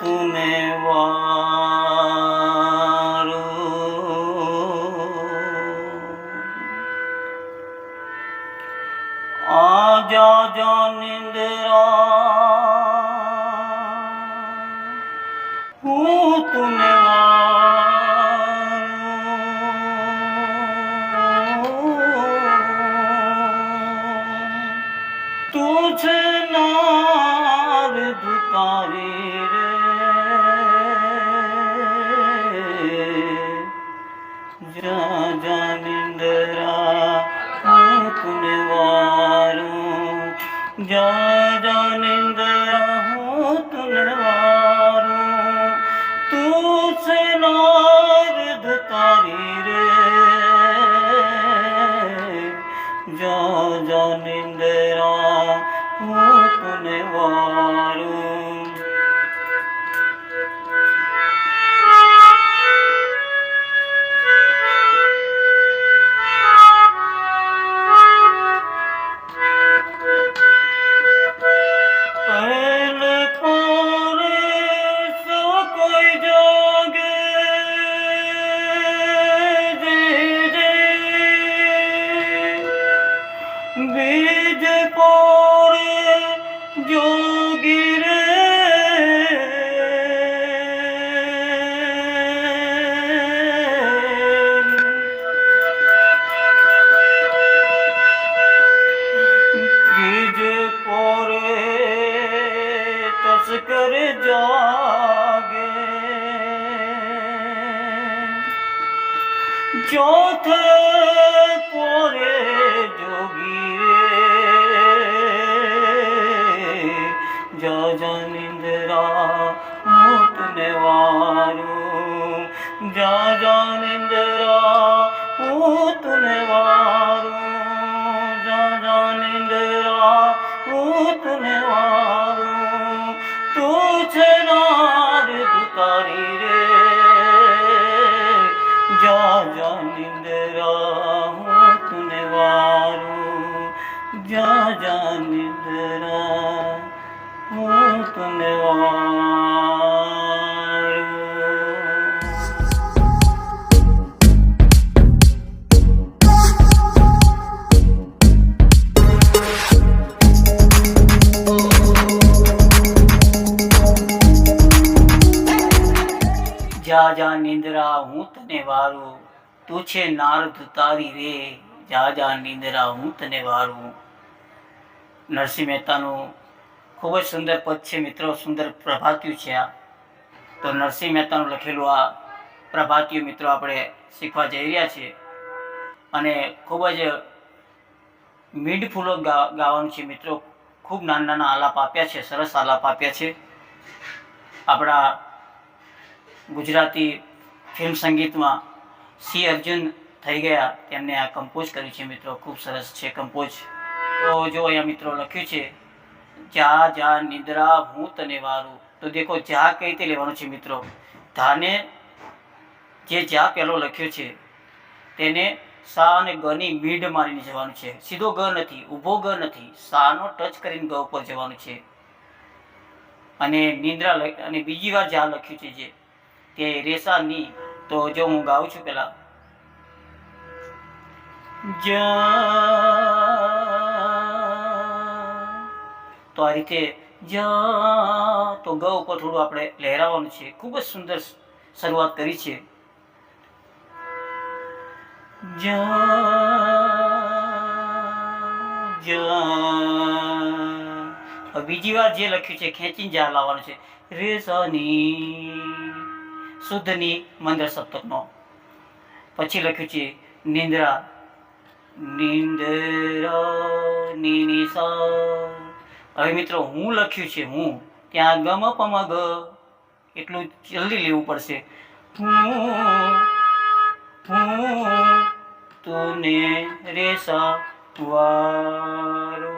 तुम्हें वारो आजा जाने દુતારી રે જા જા નિંદરા હું જોગી રે તસ્કર જાગે ચોથ પોરે જો નિંદરા મૂતને વારું જા જા નિંદરા મૂતને જા નિંદ્રા, હું તને વારું. તું છે નારદ તારી રે. જા જા નિંદ્રા, હું તને વારું. નરસિંહ મહેતાનું ખૂબ જ સુંદર પદ છે મિત્રો, સુંદર પ્રભાત્યું છે આ. તો નરસિંહ મહેતાનું લખેલું આ પ્રભાત્યું મિત્રો આપણે શીખવા જઈ રહ્યા છીએ. અને ખૂબ જ મીંડફૂલો ગાવાનું છે મિત્રો. ખૂબ નાના નાના આલાપ આપ્યા છે, સરસ આલાપ આપ્યા છે. આપણા ગુજરાતી ફિલ્મ સંગીતમાં સી અર્જુન થઈ ગયા. તેમને આ કમ્પોઝ કર્યું છે મિત્રો. ખૂબ સરસ છે કમ્પોઝ તો જો અહીંયા મિત્રો લખ્યું છે, જા જા, નિદ્રા, હું તને વારું. તો દેખો, જા કઈ રીતે લેવાનું છે મિત્રો? ધાને જે જા પહેલો લખ્યો છે, તેને સા અને ગની મીડ મારીને જવાનું છે. સીધો ગ નથી, ઊભો ગ નથી, સાનો ટચ કરીને ગ ઉપર જવાનું છે. અને નિંદ્રા અને બીજી વાર જા લખ્યું છે જે તે રેસા ની, તો જો હું ગાઉં છું પેલા. તો આ રીતે જા. તો ગ ઉપર થોડું આપણે લહેરાવાનું છે. ખૂબ જ સુંદર શરૂઆત કરી છે. બીજી વાર જે લખ્યું છે ખેંચીને જા લાવવાનું છે. રે સની શુદ્ધની મંદર સપ્તકનો. પછી લખ્યું છે, નિંદ્રા. નિંદ્રા ની હવે મિત્રો, હું લખ્યું છે, હું. ત્યાં ગમ પમ ગ એટલું જલ્દી લેવું પડશે. હું હું તુને રેસા વારો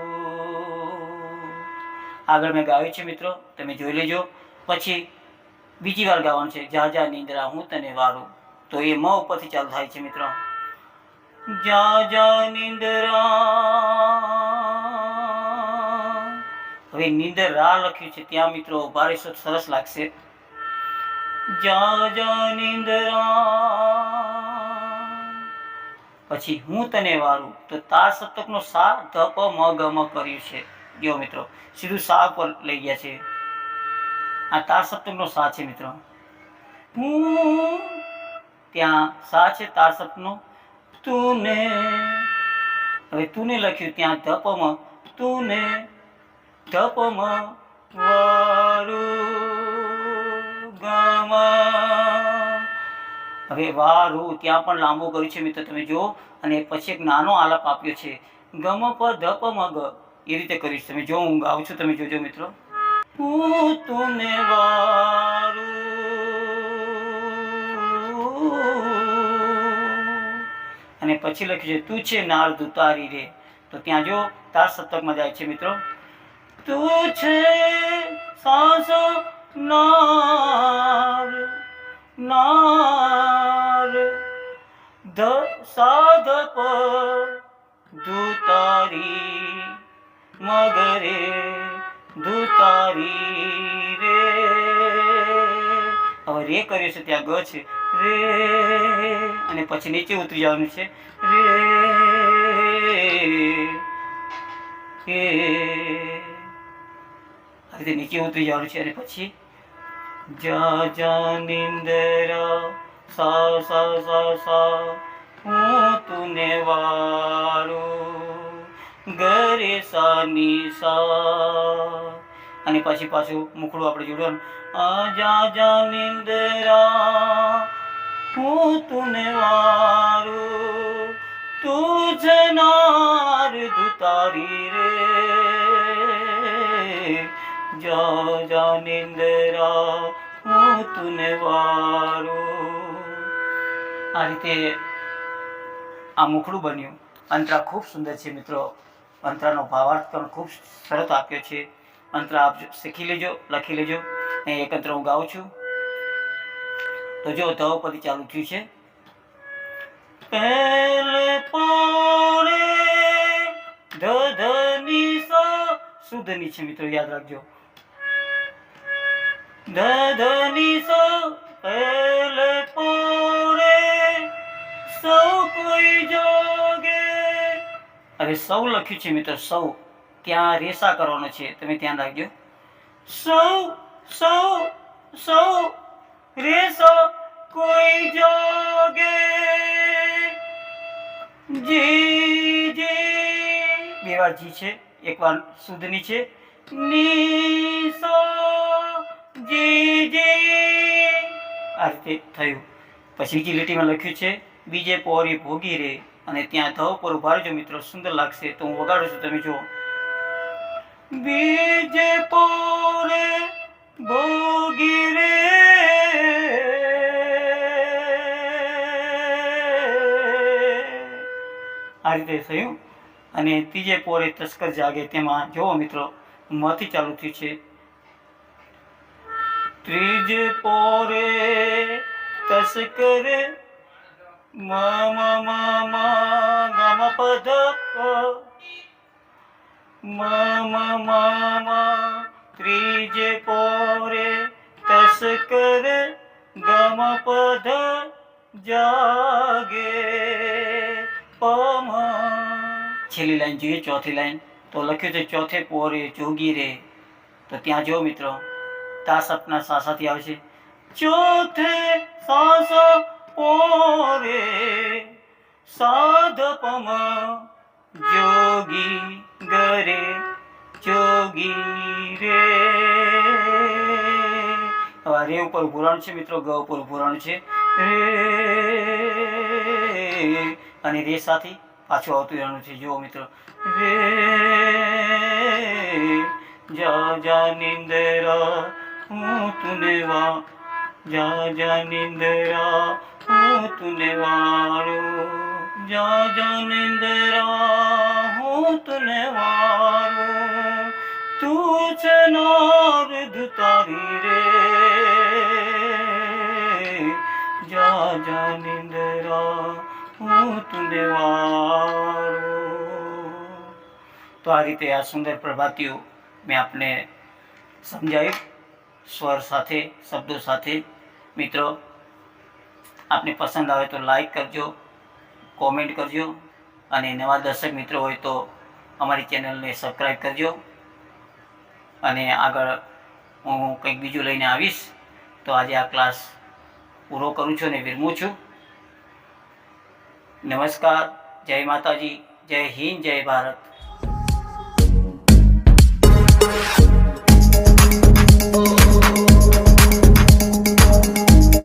આગળ મેં ગાયું છે મિત્રો, તમે જોઈ લેજો. પછી બીજી વાર ગાવાનું છે. જા જા, નિંદ્રા, હું તને વારું. તો એ મ ઉપરથી ચાલુ થાય છે, મિત્રો. જા જા, નિંદ્રા. હવે નિંદર રા લખ્યું છે ત્યાં, મિત્રો. રહેશો સરસ લાગશે. જા જા, નિંદરા. પછી હું તને વારું. તો તાર સપ્તકનો સા ધ પ મ, ગ, મ કર્યું છે. જો, મિત્રો, સીધું સા પર લઈ ગયા છે. આ તાર સપ્તકનો સા છે મિત્રો. હું ત્યાં સા છે તાર સપ્તનો તુને, હવે તુને લખ્યું ત્યાં ધપમ, તુને ધપમ ગમ. હવે વારું ત્યાં પણ લાંબુ કર્યું છે મિત્ર તમે જુઓ અને પછી એક નાનો આલાપ આપ્યો છે. ગમ પ ધપ મગ, એ રીતે કરીશ. તમે જો, હું ગાઉં છું, તમે જોજો મિત્રો. હું તુને અને પછી લખ્યું છે, તું છે નાર દુતારી રે. તો ત્યાં જો તાર સપ્તકમાં જાય છે મિત્રો. તું છે સાસો નાર નાર ધ સાધ પર દુતારી મગરે. દુતારી રે. હવે રે કર્યો છે ત્યાં ગ છે. રે. અને પછી નીચે ઉતરી જવાનું છે. રે. આ રીતે નીચે ઉતરી જવાનું છે અને પછી જા જા નિંદરા સા સા સા સા હું તુને વાળું. ગરે સા ની સા અને પછી પાછું મુખડું આપણે જોડવાનું. આજા જા નિંદરા હું તુને વારું તું જનાર દુતારી રે. જા જા નિંદરા હું તુને વારું. આ રીતે આ મુખડું બન્યું. અંતરા ખૂબ સુંદર છે મિત્રો. અંતરાનો ભાવાર્થ પણ ખૂબ સરસ આપ્યો છે. અંતરા આપ શીખી લેજો, લખી લેજો. એ એકત્ર હું ગાઉં છું. તો જો ધ પરથી ચાલુ થયું છે. ધ ધ સ શુદ્ધ છે મિત્રો, યાદ રાખજો. ધ ધની સ હવે સૌ લખ્યું છે મિત્ર, સૌ. ત્યાં રેસા કરવાનો છે, તમે ધ્યાન રાખજો. સૌ સૌ સૌ. રેસો કોઈ જોગે. જી જી. બે વાર જી છે એક વાર સુધની છે. ની સો જી જી. આ રીતે થયું. પછી બીજી લીટીમાં લખ્યું છે, બીજે પોરી ભોગી રે. અને ત્યાં ધવ પર ઊભા રહેજો મિત્રો, સુંદર લાગશે. તો હું વગાડું છું, તમે જુઓ. બીજે પોરે ભોગી રે આ રીતે થયું. અને ત્રીજે પોરે તસ્કર જાગે તેમાં. જોવો મિત્રો મથી ચાલુ થયું છે. ત્રીજે પોરે તસ્કર ધ પ મ મ મ મ ત્રીજે પોરે મ પ જાગે પમ છેલ્લી લાઈન જોઈએ, ચોથી લાઈન. તો લખ્યું છે, ચોથે પોરે જોગી રે. તો ત્યાં જો મિત્રો તા સપના સાસાથી આવશે. ચોથે સાસ પોરે સાધપમ જોગી ગરે, જોગી રે. રે ઉપર પુરાણ છે મિત્રો, ગ ઉપર પુરાણ છે. રે. અને રે સાથે પાછું આવતું રહેવાનું છે. જુઓ મિત્રો. રે. જા જા, નિંદરા, હું તુને વા જા જા નિંદરા, હું તુને વાળો. જા જા નિંદરા, હું તુને વાળો. તું છે નારદ તારી રે. જા જા નિંદરા, હું તુને વાળો. તો આ રીતે આ સુંદર પ્રભાતિઓ મેં આપને સમજાવ્યું સ્વર સાથે, શબ્દો સાથે. મિત્રો, આપને પસંદ આવે તો લાઈક કરજો કોમેન્ટ કરજો, અને નવા દર્શક મિત્રો હોય તો અમારી ચેનલને સબસ્ક્રાઈબ કરજો. અને આગળ હું કંઈક બીજું લઈને આવીશ, તો આજે આ ક્લાસ પૂરો કરું છું અને વિરમું છું. નમસ્કાર, જય માતાજી, જય હિન્દ, જય ભારત.